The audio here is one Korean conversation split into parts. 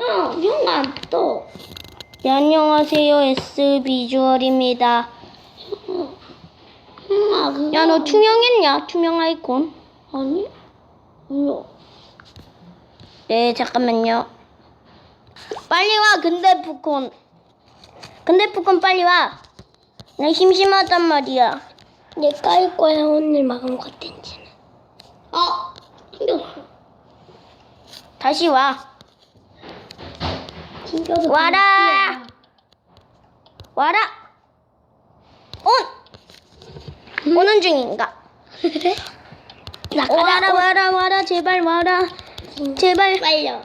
어, 형안 떠. 네, 안녕하세요. S 비주얼입니다. 형아, 그거. 야, 너 투명했냐? 투명 아이콘. 아니? 뭐야? 네, 잠깐만요. 빨리 와, 근데 푸콘. 근데 푸콘 빨리 와. 나 심심하단 말이야. 얘깔 거야, 오늘 마감 컨텐츠는. 아, 튕겼어. 다시 와. 튕겨서. 와라. 와라. 온. 오는 중인가? 와라, 와라, 와라. 제발 와라. 제발. 빨려.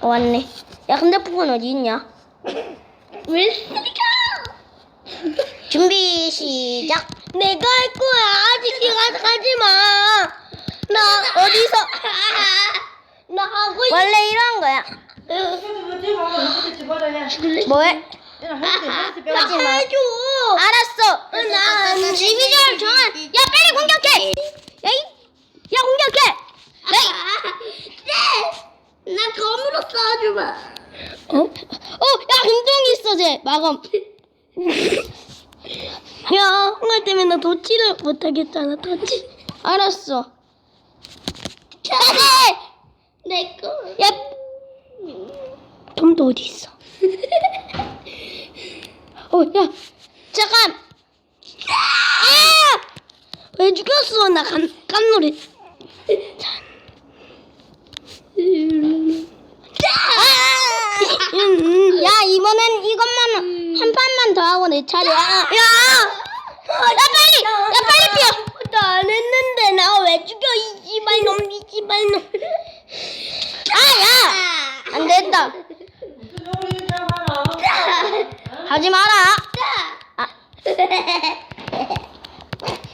어, 왔네. 야, 근데 푸콘 어디 있냐? 왜 쓰리가? 준비 시작. 내가 할 거야. 아직 네가 가지 마. 나 어디서? 나 하고. 원래 이런 거야. 뭐해? 나 해줘. 알았어. 난 지비절 정한. 야 빨리 공격해. 야, 이, 야 공격해. 네. 나 검으로 쏴주마. 어? 어, 야 금동이 있어 쟤. 마검. 야, 홍아 때문에 나 도치를 못하겠잖아, 도치. 알았어. 안돼. 내 거. 야, 돔도 어디 있어? 어, 야, 잠깐. 아! 왜 죽였어? 나 간, 깜놀해. 아! 야 이번엔 이것만 한 판만 더 하고 내 차례야. 야, 야! 야 빨리! 야, 빨리 피워! 나안 했는데 나 왜 죽여 이 씨발놈 이 씨발놈 아, 야, 안 된다. 하지 마라. 아,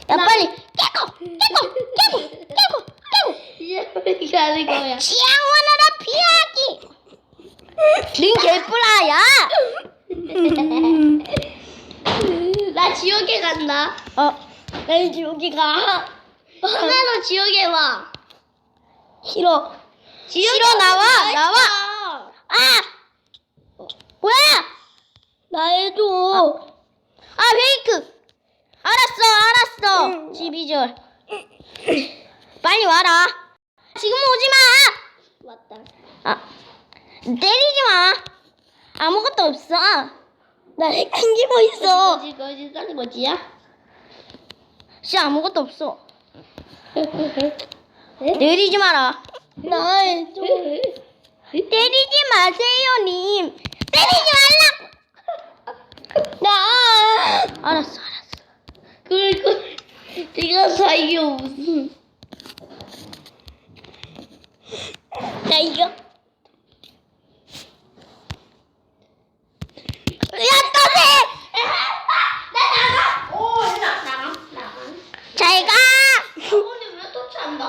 야 빨리 깨고, 깨고, 깨고, 깨고, 깨고. 이제 어떻게 하는 거야 지향원하라 피하기. 링 개뿔아야. 나 지옥에 간다 어, 나 지옥에 가 하나로 지옥에 와 싫어. 지옥에 싫어, 나와, 와 나와. 아, 뭐야? 나 해줘 아 페이크. 알았어, 알았어. 응. 지비절. 빨리 와라. 지금 오지 마. 맞다 아, 때리지 마. 아무것도 없어. 나 튕기고 있어 거지 거지 싸는 거지야 씨 아무것도 없어. 내리지 마라. 나 해줘 때리지 마세요, 님. 때리지 말라. 나 알았어, 알았어. 그걸 네가 사이요 무슨 나 이거 야, 떠세! 나 나가 오 나가 나가 나가 잘 가. 오늘 왜 터치한다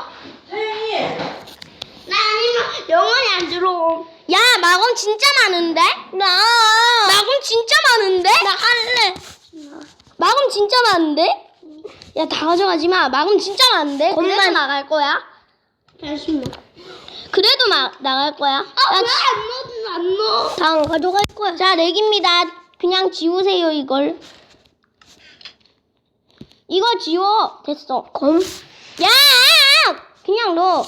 나 아니면 영원히 안 들어옴 야, 마검 진짜 많은데? 나 마검 진짜 많은데? 나 할래 마검 진짜 많은데? 야, 다 가져가지 마. 마검 진짜 많은데? 그래도 겁만. 나갈 거야. 잠시만 그래도 마, 나갈 거야. 야, 아왜안 넣어줘 안 넣어 다음 가져갈 거야. 자, 렉입니다. 그냥 지우세요, 이걸. 이거 지워. 됐어. 검 야! 그냥 넣어.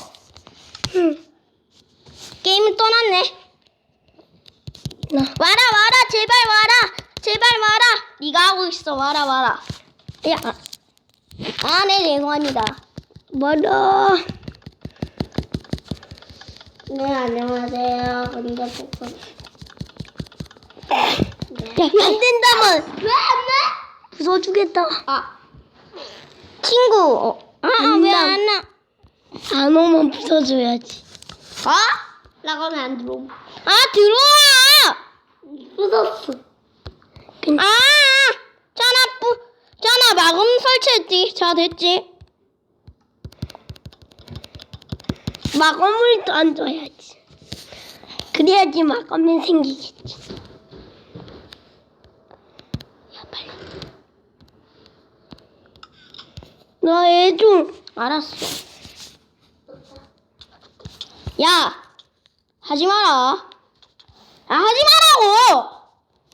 게임 떠났네. 나 와라, 와라, 제발 와라. 제발 와라. 네가 하고 있어. 와라, 와라. 야. 아, 네, 죄송합니다. 뭐라 네 안녕하세요 근데 복권 야, 안 된다면. 왜 안 돼? 부숴주겠다. 아 친구. 어. 아, 안왜 나. 안 나? 안 오면 부숴줘야지 어? 나가면 안 들어오 아, 들어와! 부쉈어 아, 마검 설치했지. 자 됐지. 마검을 던져야지 그래야지 마검이 생기겠지 야 빨리. 나 해줘 알았어. 야, 하지 마라. 아, 하지 말라고!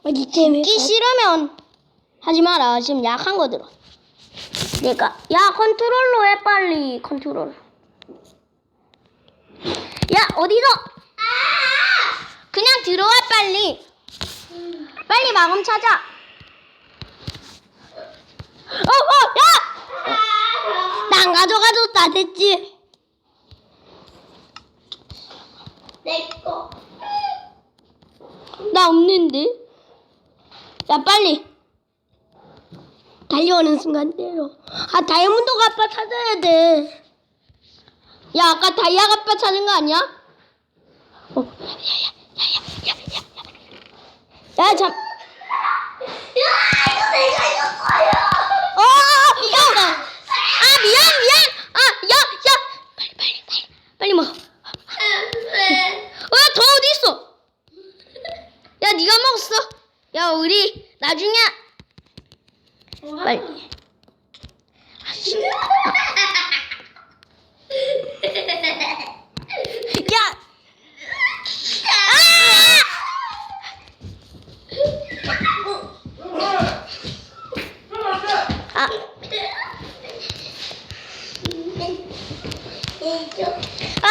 어디 때문에? 듣기 싫으면 하지 마라. 지금 약한 거 들어. 내가 야 컨트롤로 해 빨리 컨트롤. 야 어디서? 그냥 들어와 빨리. 빨리 마검 찾아. 어 어 야! 난 가져가줬다 됐지? 내 거. 나 없는데. 야 빨리. 달려오는 순간 때려. 아 다이아몬드 가빠 찾아야 돼. 야 아까 다이아 가빠 찾은 거 아니야? 어. 야 잠. 야 이거 내가 이겼어요. 어, 야! 아, 미안, 미안! 아, 야, 야! 빨리, 빨리, 빨리. 빨리 먹어. 왜? 어, 야, 더 어디 있어? 야, 네가 먹었어. 야, 우리 나중에 빨리. 야! 아! 아. 아!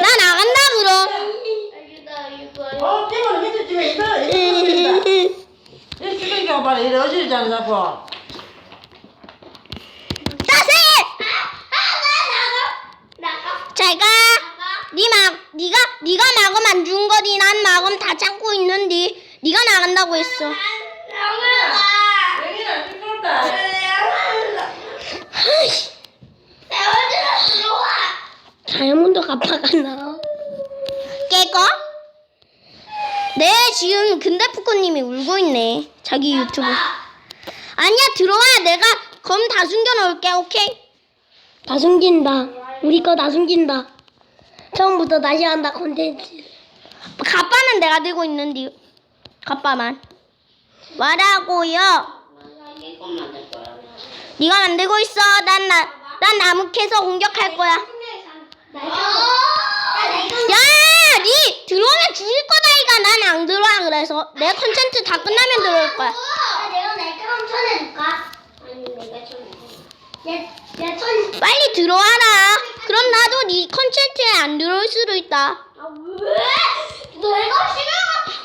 나 나간다 그럼. 어, 밑에 집에 있어. 이리 쓰레기가 봐라. 이리 어지르잖아, 자꾸. 따세! 나가. 잘 가. 네 막, 네가 네가 마검 안 준 거니 난 마검 다 참고 있는데 네가 나간다고 했어. 나가. 여기는 시끄럽다. 다이아몬드 가빠가 나. 깨거? 네 지금 근데 푸코님이 울고 있네. 자기 유튜브. 아니야 들어와 내가 검 다 숨겨놓을게 오케이. 다 숨긴다. 우리 거 다 숨긴다. 처음부터 다시 한다 콘텐츠. 가빠는 내가 들고 있는데 가빠만. 말하고요. 네가 만들고 있어. 난 나, 난 나무 캐서 공격할 거야. 어? 야, 니 들어오면 죽일 거다 이가 난안 들어와 그래서 내 컨텐츠 다 끝나면 들어올 거야. 내가 날카로운 천 해줄까? 아니 내가 천. 야야 천. 빨리 들어와라. 그럼 나도 네 컨텐츠에 안 들어올 수도 있다. 아 왜? 내가 싫어.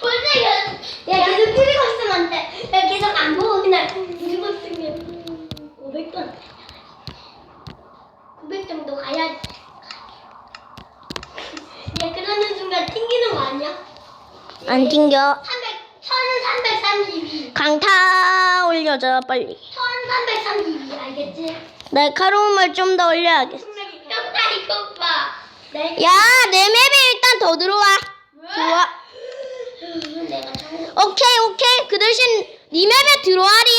원래 야, 야 계속 뿌리고 있으면 안 돼. 야 계속 안 보고 그냥 뿌리고 있으면 500돈. 900 정도 가야지. 야 그러는 순간 튕기는 거 아니야? 안 튕겨. 300, 1332. 강타 올려줘 빨리. 1332 알겠지? 날카로움을 좀 더 올려야겠어. 형나 이거 봐. 내 야, 내 맵에 일단 더 들어와. 들어와. 내가 참 오케이, 오케이. 그 대신 네 맵에 들어와리.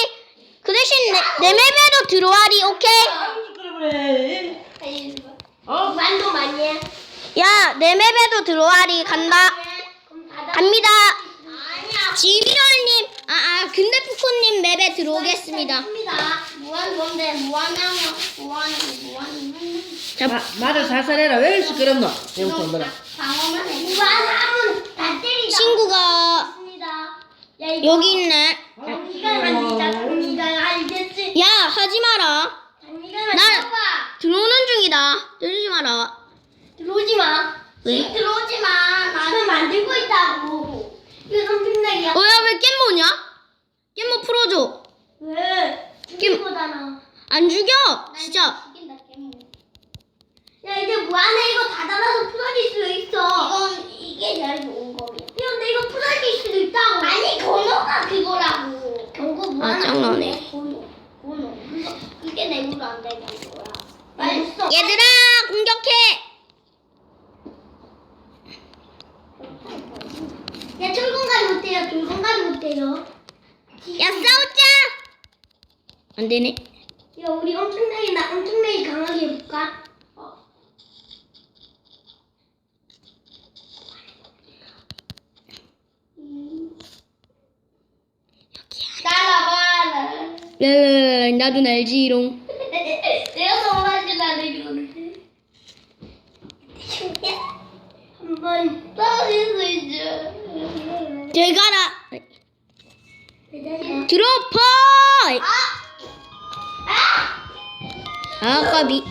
그 대신 내, 내 맵에도 들어와리. 오케이. 어? 완도 많이 해. 야, 내 맵에도 들어와리. 간다. 갑니다. 지비롤님, 아, 아, 근데 푸코님 맵에 들어오겠습니다. 무한 뭔데 무한하면 무한 무한 자, 마, 말을 살살 해라. 왜 시끄럽노? 방어만 해. 무한 하면 다 때리다. 친구가 여기 있네. 단기간 만들자. 단기간 알겠지? 야, 하지 마라. 단기간 난- 만들어봐. 들어오는 중이다. 들지 마라. 들어오지 마. 왜? 들어오지 마. 나는 만들고 있다고. 이거 선생님이야. 어, 야, 왜 깻모냐? 깻모 풀어줘. 왜? 죽이거잖아. 안 죽여. 진짜. 죽인다 깨모. 야 이제 무한해 이거 다 닫아서 풀어질 수 있어. 이건 이게 제일 좋은 거야. 야 근데 이거 풀어질 수도 있다고. 아니 건호가 그거라고. 경고 무한. 아, 짱나네. 건호. 건호. 이거 이게 내구도 안 되는 거야. 빨리 써. 얘들아, 공격해. 야 철공가지 못해요. 돌공가지 못해요. 야, 싸우자. 안 되네. 야 우리 엄청나게 나 엄청나게 강하게 해볼까? Eh, Nadu Nerdiron. Eu sou uma de Nerdiron. Chegará. Tirou o pai. Ah! Ah! ah, Gabi.